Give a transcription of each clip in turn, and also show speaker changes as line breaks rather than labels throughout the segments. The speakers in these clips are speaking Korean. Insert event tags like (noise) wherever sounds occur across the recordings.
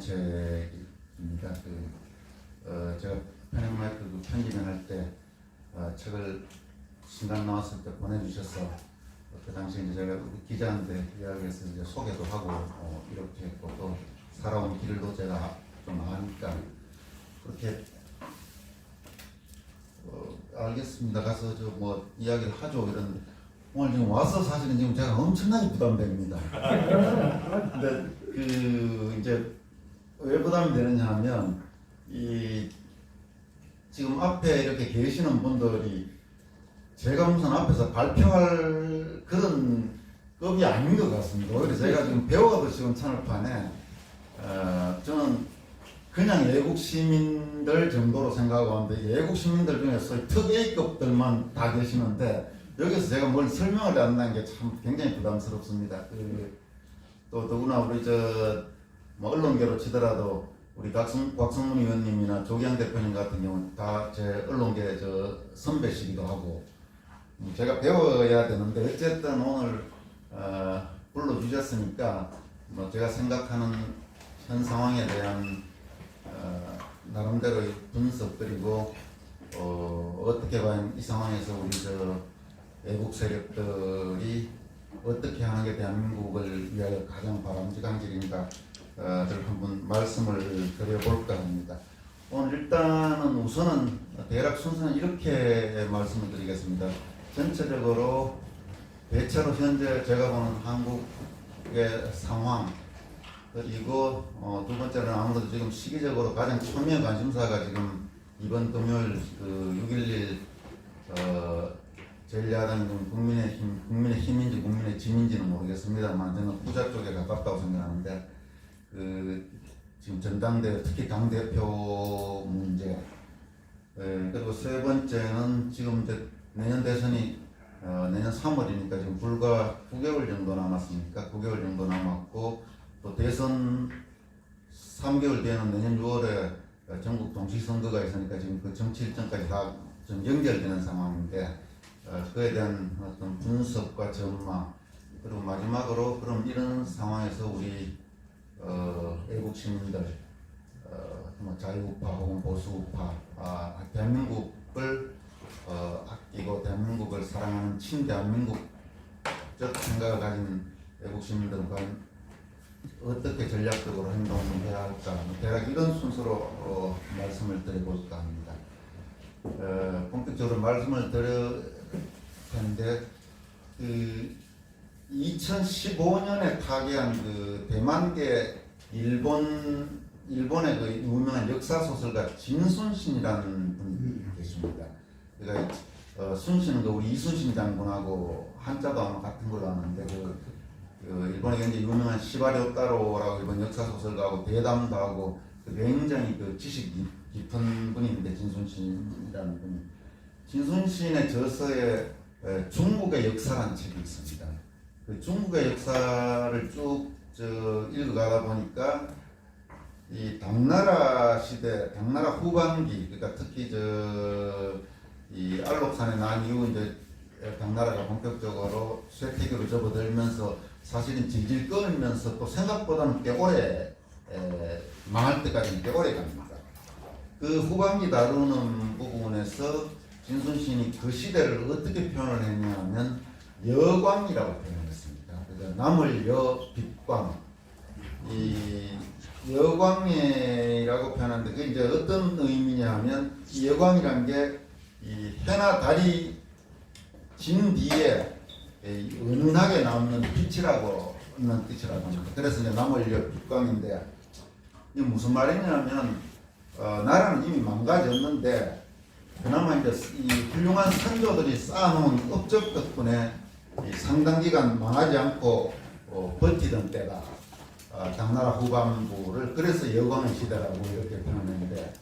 책입니다. 그, 어, 제가 편행마이크 그 편집을 할때 어, 책을 신간 나왔을 때 보내주셔서 어, 그 당시 이제 제가 기자한테 이야기해서 이제 소개도 하고 어, 이렇게 했고 또 살아온 길도 제가 좀 아니까 그렇게 어, 알겠습니다. 가서 저 뭐 이야기를 하죠. 이런 오늘 지금 와서 사실은 지금 제가 엄청나게 부담됩니다. (laughs) 근데 그 이제 왜 부담이 되느냐 하면 이 지금 앞에 이렇게 계시는 분들이 제가 무슨 앞에서 발표할 그런 급이 아닌 것 같습니다. 오히려 제가 지금 배워도 지금 찬을 판에 어, 저는 그냥 외국 시민들 정도로 생각하고 하는데 외국 시민들 중에서 특 A급들만 다 계시는데 여기서 제가 뭘 설명을 한다는 게 참 굉장히 부담스럽습니다. 그, 또 더구나 우리 저 뭐 언론계로 치더라도 우리 곽성, 곽성문 의원님이나 조기영 대표님 같은 경우는 다 제 언론계 저 선배시기도 하고 음, 제가 배워야 되는데 어쨌든 오늘 어, 불러주셨으니까 뭐 제가 생각하는 현 상황에 대한 어, 나름대로의 분석 그리고 어, 어떻게 과연 이 상황에서 우리 저 외국 세력들이 어떻게 하는 게 대한민국을 위하여 가장 바람직한 길인가 한번 말씀을 드려볼까 합니다. 오늘 일단은 우선은 대략 순서는 이렇게 말씀을 드리겠습니다. 전체적으로 대체로 현재 제가 보는 한국의 상황 그리고 어, 두 번째는 아무래도 지금 시기적으로 가장 초미의 관심사가 지금 이번 금요일 그 6.11 어, 제1야당이 좀 국민의힘, 국민의힘인지 국민의 짐인지는 모르겠습니다만 저는 후자 쪽에 가깝다고 생각하는데 그 지금 전당대 특히 당 대표 문제. 예, 그리고 세 번째는 지금 이제 내년 대선이 어, 내년 3월이니까 지금 불과 9개월 정도 남았으니까? 9개월 정도 남았고 또 대선 3개월 뒤에는 내년 6월에 전국 동시선거가 있으니까 지금 그 정치 일정까지 다 좀 연결되는 상황인데 어, 그에 대한 어떤 분석과 전망 그리고 마지막으로 그럼 이런 상황에서 우리 어, 외국 시민들 어, 뭐 자유우파 혹은 보수우파 아, 대한민국을 어, 아끼고 대한민국을 사랑하는 친대한민국적 생각을 가진 외국 시민들과 어떻게 전략적으로 행동해야 할까 뭐 대략 이런 순서로 어, 말씀을 드려볼까 합니다. 어, 본격적으로 말씀을 드릴 텐데 그 2015년에 타계한 그 대만계 일본 일본의 그 유명한 역사 소설가 진순신이라는 분이 계십니다. 그러니까 어, 순신은 그 우리 이순신 장군하고 한자도 아마 같은 걸로 아는데 그, 그 일본의 굉장히 유명한 시바리오따로라고 일본 역사 소설가하고 대담도 하고 그 굉장히 그 지식 깊- 깊은 분인데 진순신이라는 분이 진순신의 저서에 에, 중국의 역사라는 책이 있습니다. 그 중국의 역사를 쭉 저 읽어가다 보니까 이 당나라 시대, 당나라 후반기, 그러니까 특히 저 이 알록산에 난 이후 이제 당나라가 본격적으로 쇠퇴기로 접어들면서 사실은 질질 끌면서 또 생각보다는 꽤 오래 에, 망할 때까지는 꽤 오래 갑니다. 그 후반기 다루는 부분에서 진순신이 그 시대를 어떻게 표현을 했냐면 여광이라고 표현했습니다. 남을 여 빛광 이 여광이라고 표현하는데 그게 이제 어떤 의미냐 하면 이 여광이란 게이 해나 달이 진 뒤에 이 은은하게 남는 빛이라고 있는 뜻이라고 합니다. 그래서 이제 남을 여 빛광인데 이게 무슨 말이냐면 어, 나라는 이미 망가졌는데 그나마 이제 이 훌륭한 선조들이 쌓아놓은 업적 덕분에 이 상당 기간 망하지 않고 어, 버티던 때다. 어, 당나라 후반부를 그래서 여광의 시대라고 이렇게 표현했는데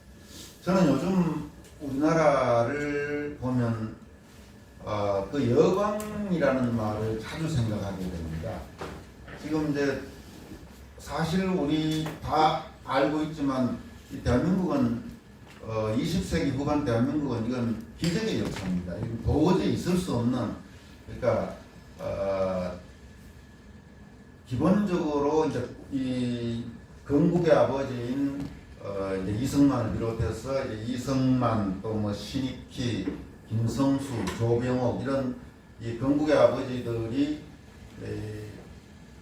저는 요즘 우리나라를 보면 어, 그 여광이라는 말을 자주 생각하게 됩니다. 지금 이제 사실 우리 다 알고 있지만 이 대한민국은 어, 20세기 후반 대한민국은 이건 기적의 역사입니다. 이건 도저히 있을 수 없는 그러니까 어, 기본적으로 이제 이 건국의 아버지인 어, 이제 이승만을 비롯해서 이승만 또 뭐 신익희, 김성수, 조병옥 이런 이 건국의 아버지들이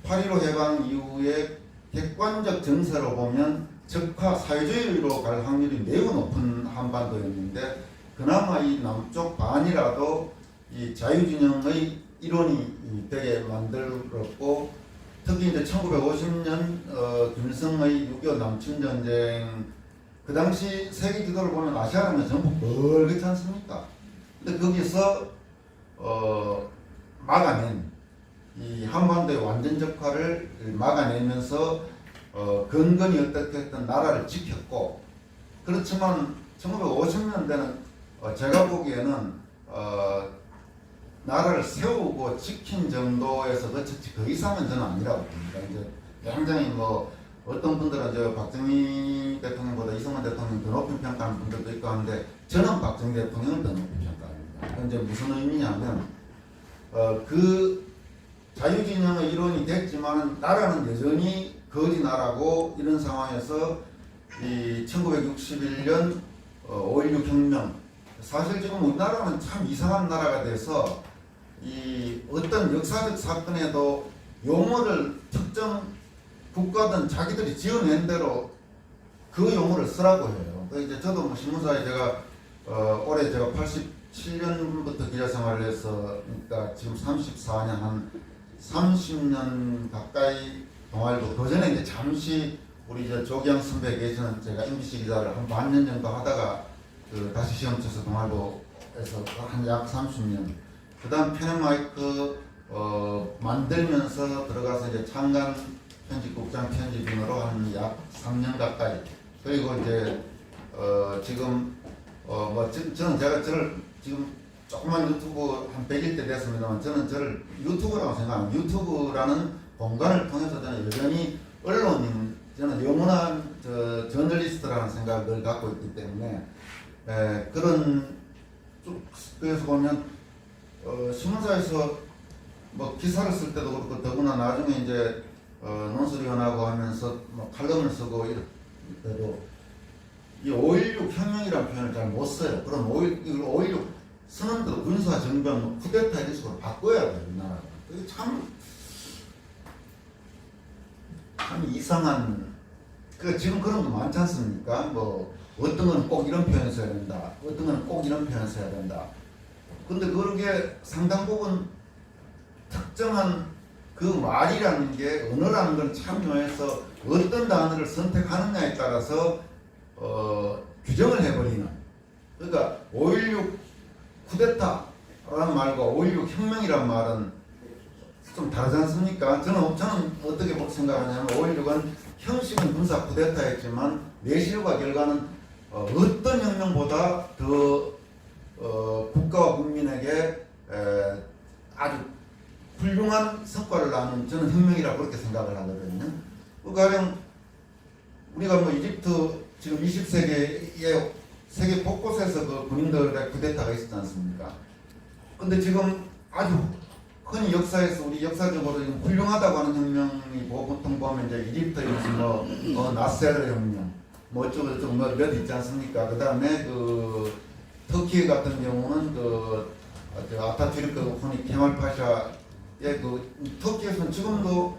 8.15 해방 이후에 객관적 정세로 보면 적화 사회주의로 갈 확률이 매우 높은 한반도였는데 그나마 이 남쪽 반이라도 이 자유진영의 일원이 되게 만들었고 특히 이제 1950년 어, 김일성의 6.25 남침전쟁 그 당시 세계 지도를 보면 아시아는 전부 멀겋지 않습니까? 근데 거기서 어, 막아낸 이 한반도의 완전 적화를 막아내면서 어, 근근히 어떻게든 나라를 지켰고 그렇지만 1950년대는 어, 제가 보기에는 어, 나라를 세우고 지킨 정도에서 그치지 그 이상은 저는 아니라고 봅니다. 이제 굉장히 뭐 어떤 분들은 저 박정희 대통령보다 이승만 대통령 더 높이 평가하는 분들도 있고 하는데 저는 박정희 대통령을 더 높이 평가합니다. 이제 무슨 의미냐면 어, 그 자유진영의 일원이 됐지만 나라는 여전히 거지 나라고 이런 상황에서 이 1961년 어, 5.16 혁명 사실 지금 우리나라는 참 이상한 나라가 돼서 이 어떤 역사적 사건에도 용어를 특정 국가든 자기들이 지어낸 대로 그 용어를 쓰라고 해요. 그 이제 저도 뭐 신문사에 제가 어, 올해 제가 87년부터 기자 생활을 해서 그러니까 지금 34년 한 30년 가까이 동아일보 그 전에 이제 잠시 우리 저 조기영 선배 계시는 제가 MBC 기자를 한 반년 정도 하다가 그 다시 시험 쳐서 동아일보에서 한 약 30년 그 다음 페네마이크 어, 만들면서 들어가서 이제 창간 편집국장 편집인으로 한 약 3년 가까이 그리고 이제 어, 지금 어, 뭐 저, 저는 제가 저를 지금 조그만 유튜브 한 100일 때 됐습니다만 저는 저를 유튜브라고 생각합니다. 유튜브라는 공간을 통해서 저는 여전히 언론인 저는 영원한 저 저널리스트라는 생각을 갖고 있기 때문에 에, 그런 쭉 그래서 보면 어, 신문사에서 뭐 기사를 쓸 때도 그렇고 더구나 나중에 이제 어, 논술위원 하고 하면서 뭐 칼럼을 쓰고 이럴 때도 이 5.16 혁명이라는 표현을 잘 못 써요. 그럼 5.16, 이걸 5.16 쓰는 대로 군사 뭐 쿠데타 이런 식으로 바꿔야 돼요, 우리나라가. 그게 참, 참 이상한, 그 지금 그런 거 많지 않습니까? 뭐, 어떤 건 꼭 이런 표현 써야 된다. 어떤 건 꼭 이런 표현 써야 된다. 근데 그런 게 상당 부분 특정한 그 말이라는 게 언어라는 걸 참여해서 어떤 단어를 선택하느냐에 따라서 어, 규정을 해버리는 그러니까 5.16 쿠데타라는 말과 5.16 혁명이란 말은 좀 다르지 않습니까? 저는, 저는 어떻게 생각하냐면 5.16은 형식은 군사 쿠데타였지만 내실과 결과는 어, 어떤 혁명보다 더 어, 국가와 국민에게 에, 아주 훌륭한 성과를 낳는 저는 혁명이라고 그렇게 생각을 하거든요. 그 가령 우리가 뭐 이집트 지금 20세기에 세계 곳곳에서 그 군인들의 쿠데타가 있었지 않습니까? 근데 지금 아주 흔히 역사에서 우리 역사적으로 지금 훌륭하다고 하는 혁명이 뭐 보통 보면 이제 이집트에 무슨 뭐, 뭐 나세르 혁명 뭐 어쩌고 저쩌고 뭐몇 있지 않습니까? 그 다음에 그 터키 같은 경우는 그저 아타투르크 혼이 케말 파샤의 그 터키에서는 지금도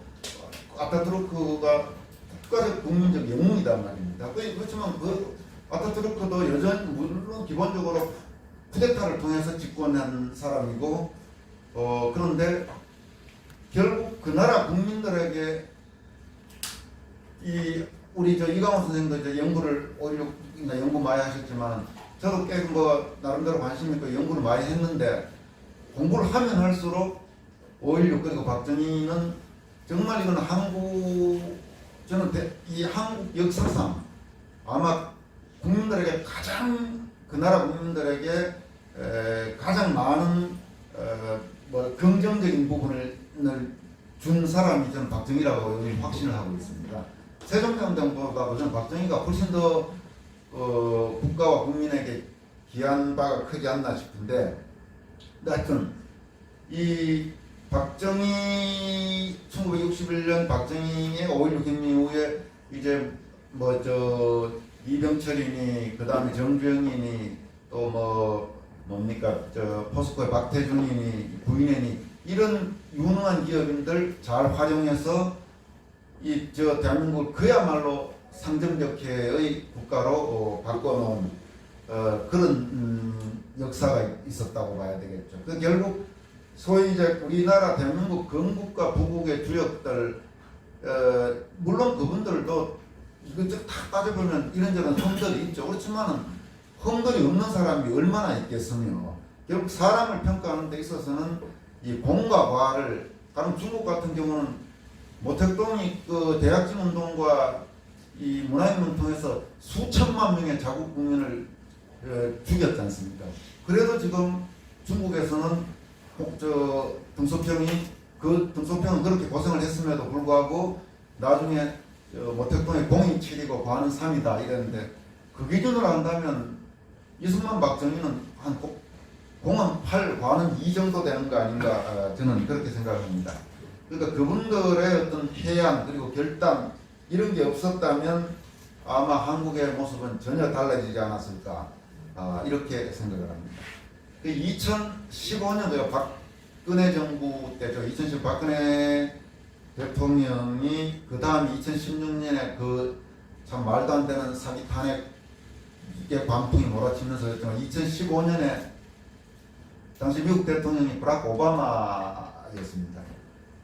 아타투르크가 국가적 국민적 영웅이단 말입니다. 그- 그렇지만 그 아타투르크도 여전히 물론 기본적으로 쿠데타를 통해서 집권한 사람이고 어 그런데 결국 그 나라 국민들에게 이 우리 저 이강원 선생도 이제 연구를 5.16이나 연구 많이 하셨지만 저도 꽤 뭐 나름대로 관심 있고 연구를 많이 했는데 공부를 하면 할수록 5.16 그리고 박정희는 정말 이건 한국 저는 대- 이 한국 역사상 아마 국민들에게 가장 그 나라 국민들에게 에, 가장 많은 어, 뭐 긍정적인 부분을 준 사람이 저는 박정희라고 확신을 하고 있습니다. 세종대왕정보다 저는 박정희가 훨씬 더 어, 국가와 국민에게 기한 바가 크지 않나 싶은데 하여튼 이 박정희 1961년 박정희의 5.16 혁명 이후에 이제 뭐 저 이병철이니 그 다음에 정주영이니 또 뭐 뭡니까? 저 포스코의 박태준이니 부인이니 이런 유능한 기업인들 잘 활용해서 이 저 대한민국을 그야말로 상점적회의 국가로 어, 바꿔놓은 어, 그런 음, 역사가 있었다고 봐야 되겠죠. 그 결국 소위 이제 우리나라 대한민국 건국과 부국의 주역들 어, 물론 그분들도 이것저것 다 따져보면 이런저런 흠들이 있죠. 그렇지만은 흠들이 없는 사람이 얼마나 있겠으며 결국 사람을 평가하는 데 있어서는 이 공과 과를 다른 중국 같은 경우는 모택동이 그 대약진 운동과 이 문화인문 통해서 수천만 명의 자국 국민을 어, 죽였지 않습니까? 그래도 지금 중국에서는 혹- 저 등소평이 그 등소평은 그렇게 고생을 했음에도 불구하고 나중에 저 모택동의 공이 7이고 과는 3이다 이랬는데 그 기준으로 한다면 이승만 박정희는 한 고- 공은 8, 과는 2 정도 되는 거 아닌가 어, 저는 그렇게 생각합니다. 그러니까 그분들의 어떤 해안 그리고 결단 이런 게 없었다면 아마 한국의 모습은 전혀 달라지지 않았을까 아, 이렇게 생각을 합니다. 2015년도에 박근혜 정부 때죠. 2010 박근혜 대통령이 그 다음 2016년에 그 참 말도 안 되는 사기 탄핵의 광풍이 몰아치면서 했지만 2015년에 당시 미국 대통령이 브락 오바마였습니다.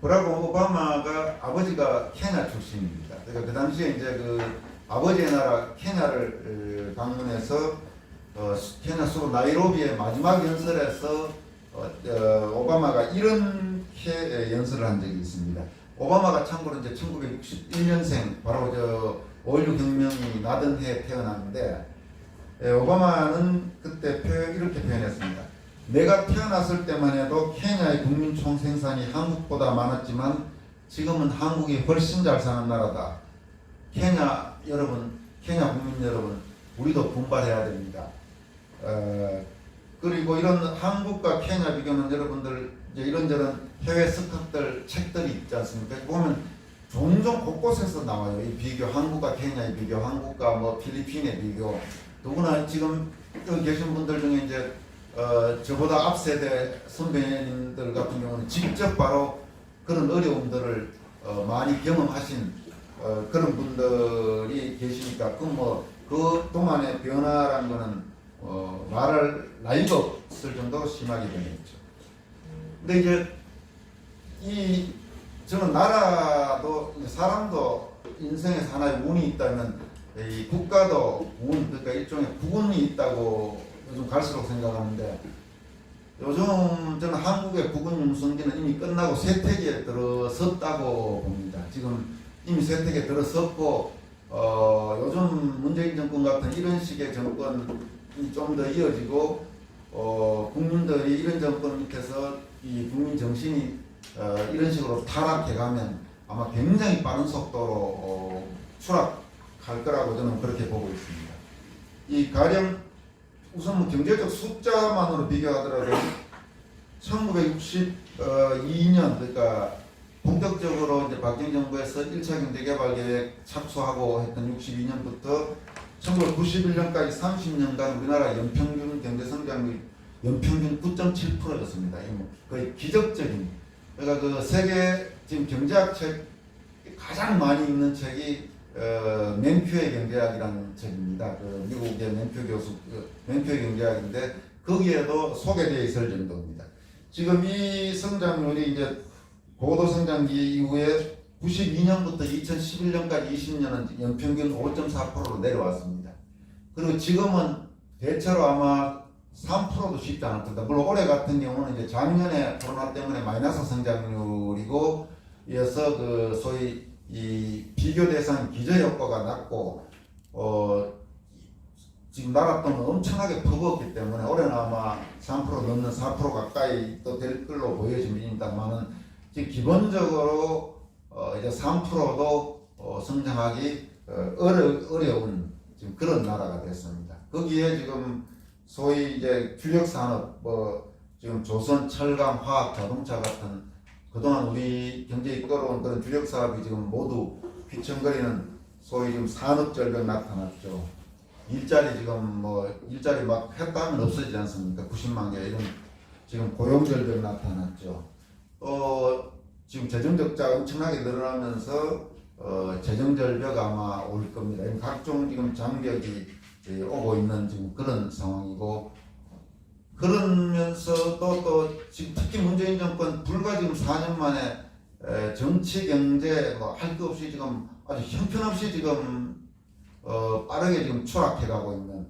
브락 오바마가 아버지가 케냐 출신입니다. 그러니까 그 당시에 이제 그 아버지의 나라 케냐를 어, 방문해서 어, 수- 케냐 수도 나이로비의 마지막 연설에서 어, 어, 오바마가 이렇게 연설을 한 적이 있습니다. 오바마가 참고로 이제 1961년생 바로 저 5.16 혁명이 나던 해에 태어났는데 에, 오바마는 그때 표, 이렇게 표현했습니다. 내가 태어났을 때만 해도 케냐의 국민 총 생산이 한국보다 많았지만 지금은 한국이 훨씬 잘 사는 나라다. 케냐 여러분, 케냐 국민 여러분, 우리도 분발해야 됩니다. 어, 그리고 이런 한국과 케냐 비교는 여러분들 이런저런 해외 스카들 책들이 있지 않습니까? 보면 종종 곳곳에서 나와요. 이 비교, 한국과 케냐의 비교, 한국과 뭐 필리핀의 비교. 누구나 지금 여기 계신 분들 중에 이제 어, 저보다 앞 세대 선배님들 같은 경우는 직접 바로 그런 어려움들을 어, 많이 경험하신 어, 그런 분들이 계시니까 그뭐그 동안의 변화란 거는 어, 말할 나이가 없을 정도로 심하게 변했죠. 근데 이제 이 저는 나라도 사람도 인생에서 하나의 운이 있다면 이 국가도 운 그러니까 일종의 국운이 있다고 요즘 갈수록 생각하는데 요즘 저는 한국의 국운 융성기는 이미 끝나고 세택에 들어섰다고 봅니다. 지금 이미 세택에 들어섰고 어, 요즘 문재인 정권 같은 이런 식의 정권이 좀 더 이어지고 어, 국민들이 이런 정권 밑에서 이 국민 정신이 어, 이런 식으로 타락해가면 아마 굉장히 빠른 속도로 어, 추락할 거라고 저는 그렇게 보고 있습니다. 이 가령 우선 뭐 경제적 숫자만으로 비교하더라도 1962년 그러니까 본격적으로 이제 박정희 정부에서 1차 경제개발 계획 착수하고 했던 62년부터 1991년까지 30년간 우리나라 연평균 경제 성장률 연평균 9.7%였습니다. 거의 기적적인 그러니까 그 세계 지금 경제학 책 가장 많이 읽는 책이 어, 맨큐의 경제학이라는 책입니다. 그 미국의 맨큐 교수 그 맨큐의 경제학인데 거기에도 소개되어 있을 정도입니다. 지금 이 성장률이 이제 고도 성장기 이후에 92년부터 2011년까지 20년은 연평균 5.4%로 내려왔습니다. 그리고 지금은 대체로 아마 3%도 쉽지 않을 겁니다. 물론 올해 같은 경우는 이제 작년에 코로나 때문에 마이너스 성장률이고 이어서 그 소위 이 비교 대상 기저 효과가 낮고 어 지금 돈은 엄청나게 퍼부었기 때문에 올해는 아마 3% 넘는 4% 가까이 또 될 걸로 보여집니다만은 지금 기본적으로 어 이제 3%도 어 성장하기 어 어려, 어려운 지금 그런 나라가 됐습니다. 거기에 지금 소위 이제 주력 산업 뭐 지금 조선, 철강, 화학, 자동차 같은 그동안 우리 경제 이끌어온 그런 주력 사업이 지금 모두 휘청거리는 소위 지금 산업 절벽 나타났죠. 일자리 지금 뭐 일자리 막 했다면 없어지지 않습니까? 90만 개 이런 지금 고용 절벽 나타났죠. 또 지금 재정 적자 엄청나게 늘어나면서 어, 재정 절벽 아마 올 겁니다. 각종 지금 장벽이 예, 오고 있는 지금 그런 상황이고 그러면서 또, 또 지금 특히 문재인 정권 불과 지금 4년 만에 에, 정치 경제 뭐 할 것 없이 지금 아주 형편없이 지금 어, 빠르게 지금 추락해 가고 있는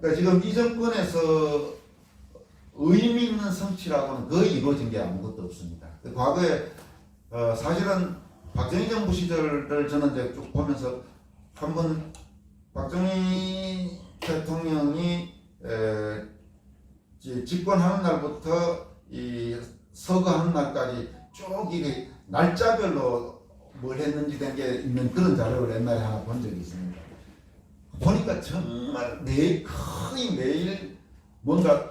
그러니까 지금 이 정권에서 의미 있는 성취라고는 거의 이루어진 게 아무것도 없습니다. 그 과거에 어, 사실은 박정희 정부 시절을 저는 이제 쭉 보면서 한번 박정희 대통령이 에, 지- 집권하는 날부터 이 서거하는 날까지 쭉 이게 날짜별로 뭘 했는지 된 게 있는 그런 자료를 옛날에 하나 본 적이 있습니다. 보니까 정말 매 거의 매일 뭔가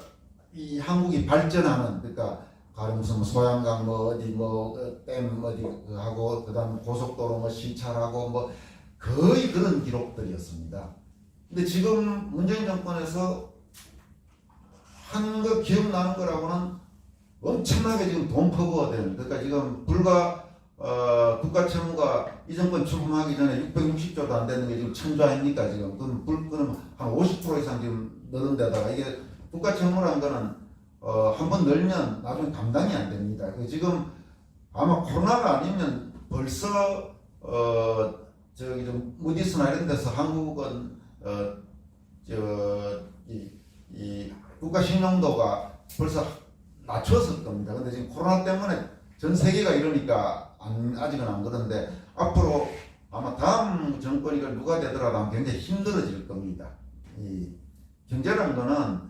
이 한국이 발전하는 그러니까 가령 무슨 뭐 소양강 뭐 어디 뭐댐 어디 그 하고 그다음 고속도로 뭐 시찰하고 뭐 거의 그런 기록들이었습니다. 근데 지금 문재인 정권에서 한거 기억나는 거라고는 엄청나게 지금 돈 퍼부어야 되는 그러니까 지금 불과 어, 국가 채무가 이 정권 출범하기 전에 660조도 안 되는 게 지금 천조 아닙니까 지금 그럼 불 그럼 한 50% 이상 지금 늘은 데다가 이게 국가 채무라는 거는 어, 한 번 늘면 나중에 감당이 안 됩니다. 그 지금 아마 코로나가 아니면 벌써 어 저기 좀 무디스나 이런 데서 한국은 어 저 이 이 국가 신용도가 벌써 낮췄을 겁니다. 근데 지금 코로나 때문에 전 세계가 이러니까 안, 아직은 안 그런데 앞으로 아마 다음 정권이 그 누가 되더라도 굉장히 힘들어질 겁니다. 이 경제라는 거는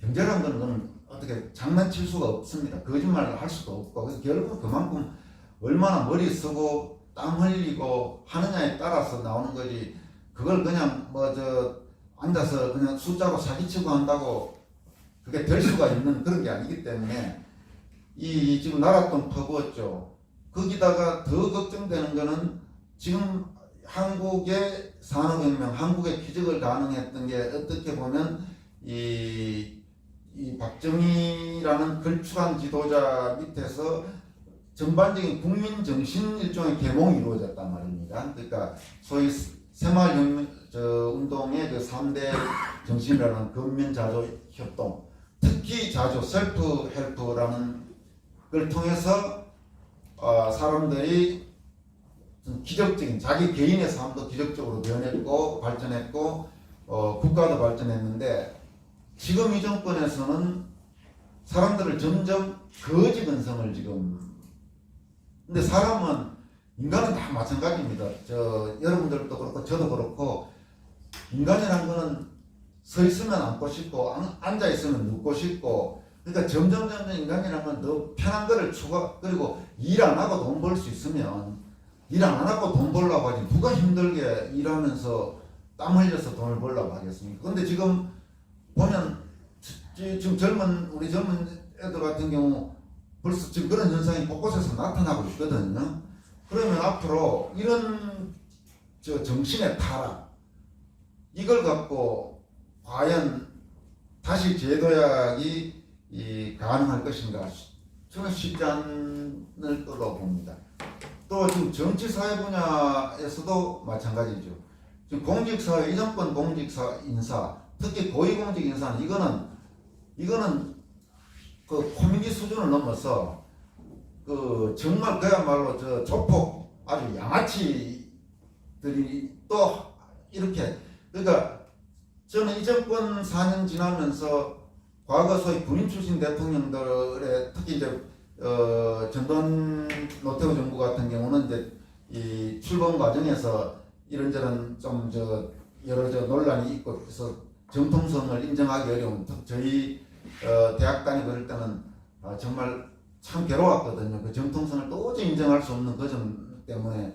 경제라는 거는 어떻게 장난칠 수가 없습니다. 거짓말을 할 수도 없고 그래서 결국 그만큼 얼마나 머리 쓰고 땀 흘리고 하느냐에 따라서 나오는 거지 그걸 그냥 뭐 저 앉아서 그냥 숫자로 사기치고 한다고 그게 될 수가 있는 그런 게 아니기 때문에 이 지금 나라돈 퍼부었죠. 거기다가 더 걱정되는 거는 지금 한국의 산업혁명, 한국의 기적을 가능했던 게 어떻게 보면 이, 이 박정희라는 걸출한 지도자 밑에서 전반적인 국민 정신 일종의 계몽이 이루어졌단 말입니다. 그러니까 소위 새마을혁명 저 운동의 그 3대 정신이라는 근면자조 협동, 특히 자조 셀프 헬프라는 걸 통해서 어, 사람들이 좀 기적적인 자기 개인의 삶도 기적적으로 변했고 발전했고 어, 국가도 발전했는데 지금 이 정권에서는 사람들을 점점 거지 근성을 지금 근데 사람은 인간은 다 마찬가지입니다. 저 여러분들도 그렇고 저도 그렇고 인간이란 거는 서 있으면 앉고 싶고 앉- 앉아 있으면 눕고 싶고 그러니까 점점 점점 인간이란 건더 편한 거를 추가 그리고 일 안 하고 돈 벌 수 있으면 일 안 하고 돈 벌라고 하지 누가 힘들게 일하면서 땀 흘려서 돈을 벌라고 하겠습니까? 근데 지금 보면 지- 지금 젊은 우리 젊은 애들 같은 경우 벌써 지금 그런 현상이 곳곳에서 나타나고 있거든요. 그러면 앞으로 이런 저 정신의 타락 이걸 갖고 과연 다시 제도약이 이 가능할 것인가 저는 쉽지 않을 거로 봅니다. 또 지금 정치 사회 분야에서도 마찬가지죠. 지금 공직사회 이정권 공직사 인사 특히 고위공직 인사는 이거는 이거는 그 코미디 수준을 넘어서 그 정말 그야말로 저 조폭 아주 양아치들이 또 이렇게 그러니까 저는 이 정권 4년 지나면서 과거 소위 군인 출신 대통령들의 특히 이제 어 전두환 노태우 정부 같은 경우는 이제 이 출범 과정에서 이런저런 좀 저 여러 저 논란이 있고 그래서 정통성을 인정하기 어려운 특- 저희 어 대학 다니고 그럴 때는 아, 정말 참 괴로웠거든요. 그 정통성을 도저히 인정할 수 없는 그 점 때문에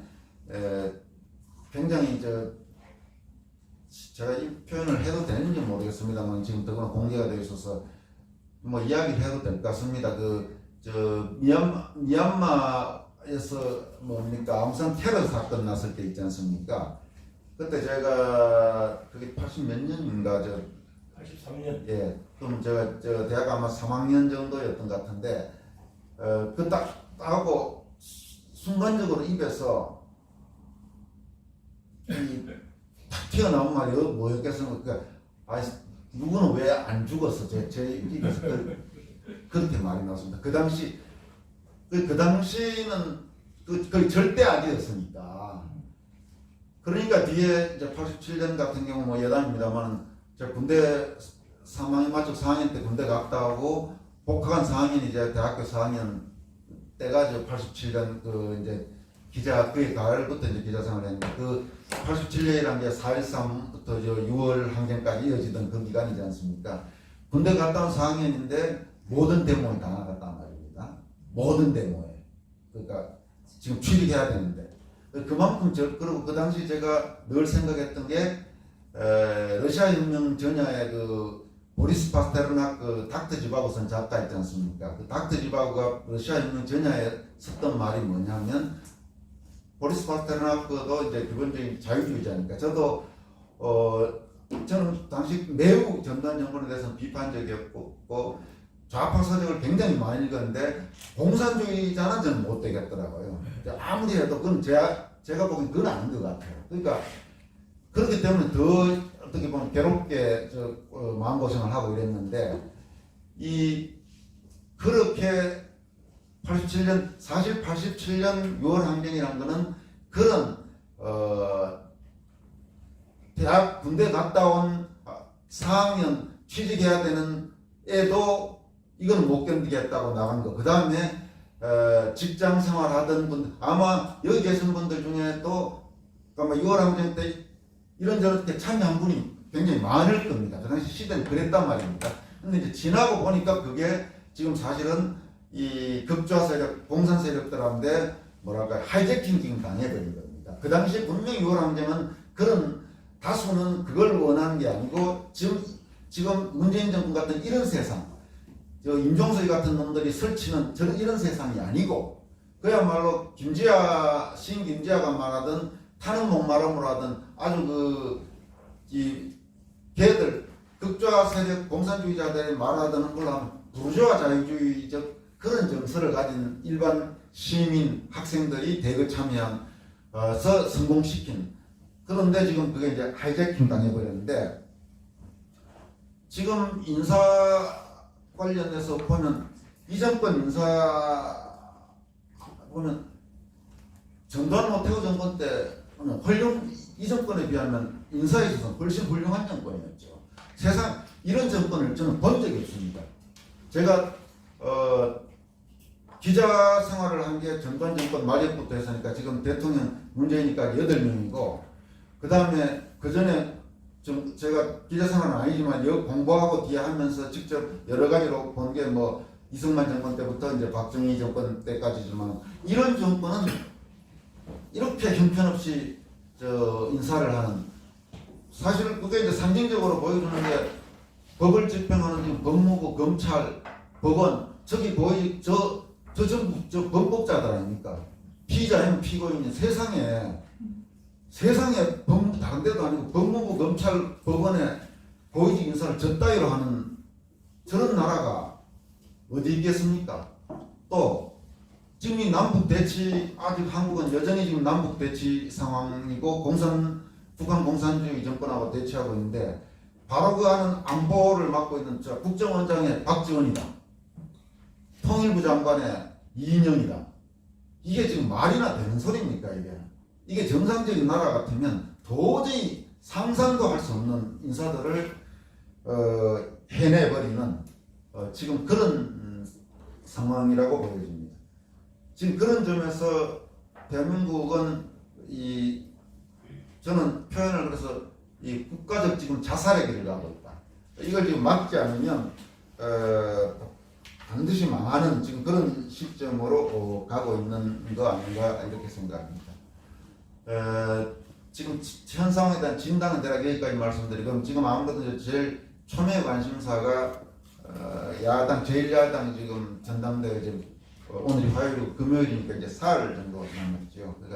에, 굉장히 저 제가 이 표현을 해도 되는지 모르겠습니다만 지금 더구나 공개가 되어 있어서 뭐 이야기를 해도 될 것 같습니다. 그저 미얀마 미얀마에서 뭡니까 아무튼 테러 사건 났을 때 있지 않습니까? 그때 제가 그게 80 몇 년인가 저
83년
예, 그럼 제가 저 대학 아마 3학년 정도였던 것 같은데 어, 그딱 하고 순간적으로 입에서 이 탁 튀어나온 말이 어, 뭐였겠어? 그러니까 아 누구는 왜 안 죽었어? 제, 제 입에서 그, 그렇게 말이 나왔습니다. 그 당시 그, 그 당시는 그 거의 절대 아니었으니까 그러니까 뒤에 이제 87년 같은 경우 뭐 여담입니다만 제가 군대 3학년 맞춰 4학년 때 군대 갔다 오고 복학한 4학년이 이제 대학교 4학년 때가 이제 87년 그 이제 기자 그의 가을부터 이제 기자 생활을 했는데 그 87년이란 게 4.13부터 저 6월 항쟁까지 이어지던 그 기간이지 않습니까? 군대 갔다 온 4학년인데 모든 데모에 다 나갔단 말입니다. 모든 데모에. 그러니까 지금 출입해야 되는데 그만큼 저 그리고 그 당시 제가 늘 생각했던 게 에, 러시아 혁명 전야에 그 보리스 파스테르낙 그 닥터 지바고 쓴 작가 있지 않습니까? 그 닥터 지바고가 러시아 혁명 전야에 썼던 말이 뭐냐면 보리스 파스테르나크도 이제 기본적인 자유주의자니까 저도 어 저는 당시 매우 전두환 정권에 대해서 비판적이었고 뭐 좌파 서적을 굉장히 많이 읽었는데 공산주의자는 저는 못 되겠더라고요. 아무리 해도 그건 제가 제가 보기엔 그건 아닌 것 같아요. 그러니까 그렇기 때문에 더 어떻게 보면 괴롭게 저 어, 마음고생을 하고 이랬는데 이 그렇게 87년 사실 87년 6월 항쟁이라는 거는 그런 어 대학 군대 갔다 온 4학년 취직해야 되는 애도 이건 못 견디겠다고 나간 거. 그 다음에 어, 직장 생활 하던 분들 아마 여기 계신 분들 중에 또 아마 6월 항쟁 때 이런저런 때 참여한 분이 굉장히 많을 겁니다. 그 당시 시대는 그랬단 말입니다. 근데 이제 지나고 보니까 그게 지금 사실은 이 급조화 세력, 공산 세력들한테 뭐랄까 하이제킹 당해버린 겁니다. 그 당시 분명히 6월 항쟁은 그런 다수는 그걸 원하는 게 아니고 지금 지금 문재인 정권 같은 이런 세상, 저 임종석이 같은 놈들이 설치는 저런 이런 세상이 아니고 그야말로 김지아 신 김지아가 말하던 타는 목마름으로 하던 아주 그이 걔들 극좌 세력 공산주의자들이 말하던 걸로 하면 부르주아 자유주의적 그런 정서를 가진 일반 시민 학생들이 대거 참여해서 성공시킨 그런데 지금 그게 이제 하이제킹 당해버렸는데 지금 인사 관련해서 보면 이 정권 인사 보면 전두환 노태우 정권 때 훌륭 이 정권에 비하면 인사에 있어서 훨씬 훌륭한 정권이었죠. 세상 이런 정권을 저는 본 적이 없습니다. 제가 어, 기자 생활을 한 게 전두환 정권 말년부터 했으니까 지금 대통령 문재인이니까 여덟 명이고 그 다음에 그 전에 좀 제가 기자 생활은 아니지만 여 공부하고 뒤에 하면서 직접 여러 가지로 본 게 뭐 이승만 정권 때부터 이제 박정희 정권 때까지지만 이런 정권은 이렇게 형편없이 저 인사를 하는 사실 그게 이제 상징적으로 보여주는 게 법을 집행하는 법무부, 검찰, 법원 저기 보이 저 저 전부 저 범법자들 아닙니까? 피의자인 피고인인 세상에 세상에 법 다른 데도 아니고 법무부, 검찰, 법원에 고위직 인사를 저 따위로 하는 저런 나라가 어디 있겠습니까? 또 지금 이 남북 대치 아직 한국은 여전히 지금 남북 대치 상황이고 공산 북한 공산주의 정권하고 대치하고 있는데 바로 그 안보를 맡고 있는 저 국정원장의 박지원이다. 통일부 장관의 이인영이다. 이게 지금 말이나 되는 소리입니까 이게? 이게 정상적인 나라 같으면 도저히 상상도 할 수 없는 인사들을 어, 해내버리는 어, 지금 그런 음, 상황이라고 보여집니다. 지금 그런 점에서 대한민국은 이 저는 표현을 그래서 이 국가적 지금 자살의 길을 가고 있다. 이걸 지금 막지 않으면 어, 반드시 망하는 지금 그런 시점으로 어, 가고 있는 거 아닌가 이렇게 생각합니다. 어, 지금 지- 현 상황에 대한 진단은 제가 여기까지 말씀드리고 지금 아무래도 제일 초미의 관심사가 어, 야당 제1야당 지금 전당대회 지금 어, 오늘이 화요일이고 금요일이니까 이제 사흘 정도 남았죠. 그러니까